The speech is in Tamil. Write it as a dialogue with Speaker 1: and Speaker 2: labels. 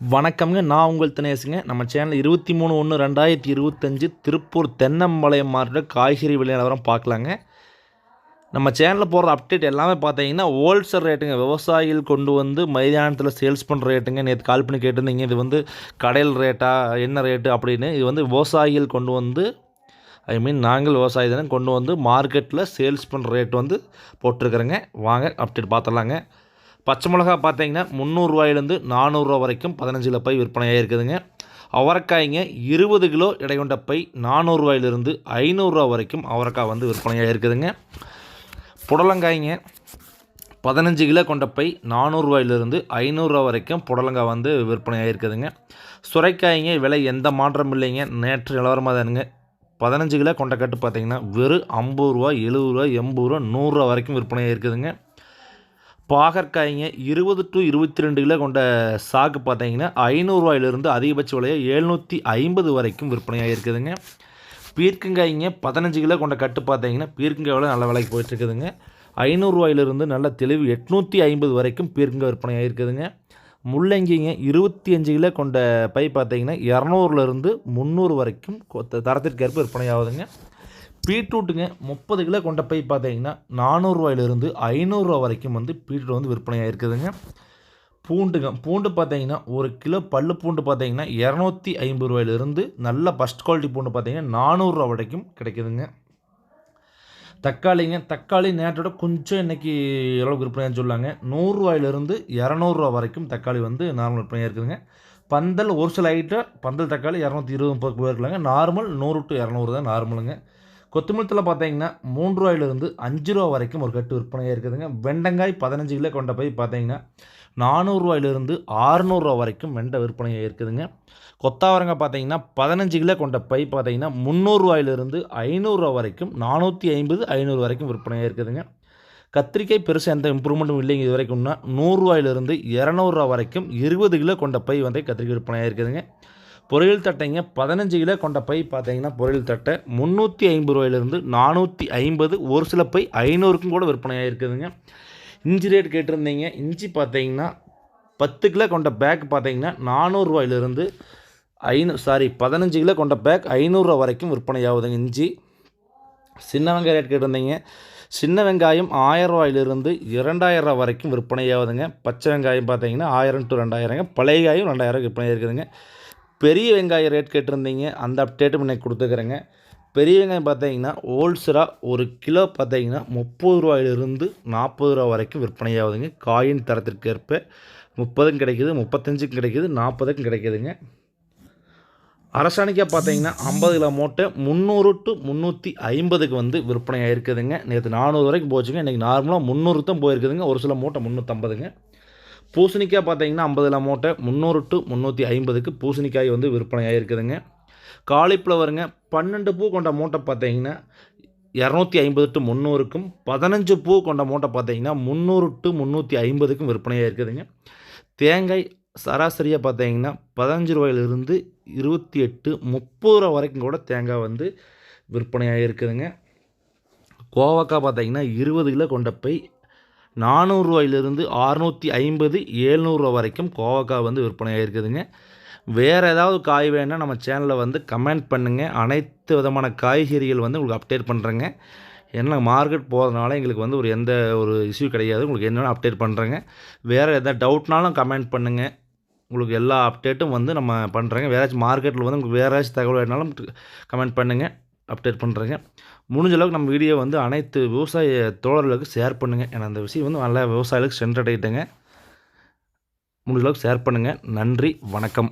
Speaker 1: வணக்கம்ங்க. நான் உங்கள் தினேசுங்க. நம்ம சேனல் இருபத்தி மூணு ஒன்று ரெண்டாயிரத்தி இருபத்தஞ்சு திருப்பூர் தென்னம்பாளையம் மாவட்ட காய்கறி விலை நிலவரம் பார்க்கலாங்க. நம்ம சேனலில் போடுற அப்டேட் எல்லாமே பார்த்தீங்கன்னா ஹோல்சேல் ரேட்டுங்க விவசாயிகள் கொண்டு வந்து மைதானத்தில் சேல்ஸ் பண்ணுற ரேட்டுங்க நேற்று கால் பண்ணி கேட்டிருந்தீங்க. இது வந்து கடையில் ரேட்டா என்ன ரேட்டு அப்படின்னு. இது வந்து விவசாயிகள் கொண்டு வந்து ஐ மீன் நாங்கள் விவசாயி தானே கொண்டு வந்து மார்க்கெட்டில் சேல்ஸ் பண்ணுற ரேட் வந்து போட்டிருக்கிறேங்க. வாங்க அப்டேட் பார்த்துடலாங்க. பச்சை மிளகா பார்த்தீங்கன்னா முந்நூறுரூவாயிலேருந்து நானூறுரூவா வரைக்கும் பதினஞ்சு கிலோ பை விற்பனையாக இருக்குதுங்க. அவரைக்காய்ங்க இருபது கிலோ இடை கொண்ட பை நானூறுரூவாயிலிருந்து ஐநூறுரூவா வரைக்கும் அவரைக்காய் வந்து விற்பனையாக இருக்குதுங்க. புடலங்காய்ங்க பதினஞ்சு கிலோ கொண்ட பை நானூறுரூவாயிலிருந்து ஐநூறுரூவா வரைக்கும் புடலங்காய் வந்து விற்பனையாக இருக்குதுங்க. சுரைக்காய்ங்க விலை எந்த மாற்றம் இல்லைங்க. நேற்று நிலவரமாக தானுங்க. பதினஞ்சு கிலோ கொண்ட கட்டு பார்த்தீங்கன்னா வெறும் ஐம்பது ரூபா எழுபது ரூபா எண்பது ரூபா நூறுரூவா வரைக்கும் விற்பனையாக இருக்குதுங்க. பாகற்காய்ங்க இருபது டு இருபத்தி ரெண்டு கிலோ கொண்ட சாக்கு பார்த்தீங்கன்னா ஐநூறுரூவாயிலிருந்து அதிகபட்ச விலையை எழுநூற்றி ஐம்பது வரைக்கும் விற்பனையாக இருக்குதுங்க பீர்க்கங்காய்ங்க பதினஞ்சு கிலோ கொண்ட கட்டு பார்த்தீங்கன்னா பீர்க்கங்காய் விலை நல்ல விலைக்கு போயிட்டுருக்குதுங்க. ஐநூறுரூவாயிலிருந்து நல்ல தெளிவு எட்நூற்றி ஐம்பது வரைக்கும் பீர்க்கங்காய் விற்பனையாக இருக்குதுங்க முள்ளங்கிங்க இருபத்தி அஞ்சு கிலோ கொண்ட பை பார்த்தீங்கன்னா இரநூறுலேருந்து முந்நூறு வரைக்கும் தரத்திற்கேற்ப விற்பனை ஆகுதுங்க பீட்ரூட்டுங்க முப்பது கிலோ கொண்ட போய் பார்த்தீங்கன்னா நானூறுரூவாயிலிருந்து ஐநூறுரூவா வரைக்கும் வந்து பீட்ரூட் வந்து விற்பனையாக இருக்குதுங்க பூண்டுங்க பூண்டு பார்த்தீங்கன்னா ஒரு கிலோ பல்லு பூண்டு பார்த்தீங்கன்னா இரநூத்தி ஐம்பது ரூபாயிலிருந்து நல்ல ஃபஸ்ட் குவாலிட்டி பூண்டு பார்த்தீங்கன்னா நானூறுரூவா வரைக்கும் கிடைக்குதுங்க. தக்காளிங்க தக்காளி நேற்றோட கொஞ்சம் இன்றைக்கி எவ்வளோ விற்பனையான்னு சொல்லாங்க. நூறுரூவாயிலிருந்து இரநூறுவா வரைக்கும் தக்காளி வந்து நார்மல் விற்பனையாக இருக்குதுங்க பந்தல் ஒரு சில ஐட்டம் பந்தல் தக்காளி இரநூத்தி இருபது முப்பது போயிருக்கலாங்க. நார்மல் நூறு டு இரநூறு தான் நார்மலுங்க கொத்தமல்லத்தில் பார்த்தீங்கன்னா மூன்று ரூபாயிலிருந்து அஞ்சு ரூபா வரைக்கும் ஒரு கட்டு விற்பனையாக இருக்குதுங்க. வெண்டங்காய் பதினஞ்சு கிலோ கொண்ட போய் பார்த்தீங்கன்னா நானூறுரூவாயிலிருந்து ஆறுநூறுரூவா வரைக்கும் வெண்டை விற்பனையாக இருக்குதுங்க. கொத்தாவரங்காய் பார்த்தீங்கன்னா பதினஞ்சு கிலோ கொண்ட பை பார்த்தீங்கன்னா முந்நூறுரூவாயிலிருந்து ஐநூறுரூவா வரைக்கும் நானூற்றி ஐம்பது ஐநூறு வரைக்கும் விற்பனையாக இருக்குதுங்க. கத்திரிக்காய் பெருசாக எந்த இம்ப்ரூவ்மெண்ட்டும் இல்லைங்க இது வரைக்கும்னா நூறுரூவாயிலிருந்து இரநூறுவா வரைக்கும் இருபது கிலோ கொண்ட பை வந்து கத்திரிக்காய் விற்பனையாக இருக்குதுங்க. பொரியல் தட்டைங்க பதினஞ்சு கிலோ கொண்ட பை பார்த்தீங்கன்னா பொரியல் தட்டை. முந்நூற்றி ஐம்பது ரூபாயிலிருந்து நானூற்றி ஐம்பது. ஒரு சில பை ஐநூறுக்கும் கூட விற்பனையாக இருக்குதுங்க இஞ்சி ரேட் கேட்டிருந்தீங்க. இஞ்சி பார்த்தீங்கன்னா பத்து கிலோ கொண்ட பேக் பார்த்தீங்கன்னா நானூறுரூவாயிலிருந்து ஐநூ சாரி பதினஞ்சு கிலோ கொண்ட பேக் ஐநூறுரூவா வரைக்கும் விற்பனை ஆகுதுங்க இஞ்சி. சின்ன வெங்காயம் ரேட் கேட்டிருந்தீங்க. சின்ன வெங்காயம் ஆயிரம் ரூபாயிலிருந்து இரண்டாயிரம் ரூபா வரைக்கும் விற்பனை ஆகுதுங்க. பச்சை வெங்காயம் பார்த்தீங்கன்னா ஆயிரம் டு ரெண்டாயிரங்க. பழைய காயும் ரெண்டாயிரம் விற்பனை இருக்குதுங்க பெரிய வெங்காயம் ரேட் கேட்டிருந்தீங்க அந்த அப்டேட்டும் இன்னைக்கு கொடுத்துக்கிறேங்க. பெரிய வெங்காயம் பார்த்தீங்கன்னா ஹோல்சேலாக ஒரு கிலோ பார்த்தீங்கன்னா முப்பது ரூபாயிலிருந்து நாற்பது ரூபா வரைக்கும் விற்பனையாகுதுங்க. காயின் தரத்திற்கு ஏற்ப முப்பதும் கிடைக்குது முப்பத்தஞ்சுக்கும் கிடைக்குது நாற்பதுக்கும் கிடைக்குதுங்க. அரசாணிக்காய் பார்த்தீங்கன்னா ஐம்பது கிலோ மூட்டை முந்நூறு டு முந்நூற்றி ஐம்பதுக்கு வந்து விற்பனையாக இருக்குதுங்க நேற்று நானூறு வரைக்கும் போச்சுங்க இன்றைக்கி நார்மலாக முந்நூறு தான் போயிருக்குதுங்க. ஒரு சில மூட்டை முந்நூற்றம்பதுங்க பூசணிக்காய் பார்த்தீங்கன்னா ஐம்பதில் மூட்டை முந்நூறு டு முந்நூற்றி ஐம்பதுக்கு பூசணிக்காய் வந்து விற்பனையாக இருக்குதுங்க. காலிஃப்ளவருங்க பன்னெண்டு பூ கொண்ட மூட்டை பார்த்தீங்கன்னா இரநூத்தி ஐம்பது டு முந்நூறுக்கும் பதினஞ்சு பூ கொண்ட மூட்டை பார்த்தீங்கன்னா முந்நூறு டு முந்நூற்றி ஐம்பதுக்கும் விற்பனையாக இருக்குதுங்க. தேங்காய் சராசரியாக பார்த்தீங்கன்னா பதினஞ்சு ரூபாயிலிருந்து இருபத்தி எட்டு முப்பது ரூபா வரைக்கும் கூட தேங்காய் வந்து விற்பனையாக இருக்குதுங்க. கோவக்காய் பார்த்தீங்கன்னா இருபது கிலோ கொண்ட பை நானூறுரூவாயிலிருந்து அறுநூற்றி ஐம்பது ஏழ்நூறுரூவா வரைக்கும் கோவக்காய் வந்து விற்பனையாக இருக்குதுங்க வேறு ஏதாவது காய் வேணால் நம்ம சேனலில் வந்து கமெண்ட் பண்ணுங்கள் அனைத்து விதமான காய்கறிகள் வந்து உங்களுக்கு அப்டேட் பண்ணுறேங்க என்ன மார்க்கெட் போகிறதுனால எங்களுக்கு வந்து ஒரு எந்த ஒரு இஷ்யூ கிடையாது. உங்களுக்கு என்னென்ன அப்டேட் பண்ணுறேங்க வேறு எதாவது டவுட்னாலும் கமெண்ட் பண்ணுங்கள் உங்களுக்கு எல்லா அப்டேட்டும் வந்து நம்ம பண்ணுறேங்க வேறாச்சும் மார்க்கெட்டில் வந்து உங்களுக்கு வேறு ஏதாச்சும் தகவல் வேணாலும் கமெண்ட் பண்ணுங்கள் அப்டேட் பண்ணுறேங்க முடிஞ்ச அளவுக்கு நம்ம வீடியோ வந்து அனைத்து விவசாய தோழர்களுக்கு ஷேர் பண்ணுங்கள் ஏன்னா அந்த விஷயம் வந்து நல்லா விவசாயிகளுக்கு சென்றடையிட்டேங்க. முடிஞ்ச அளவுக்கு ஷேர் பண்ணுங்கள் நன்றி. வணக்கம்.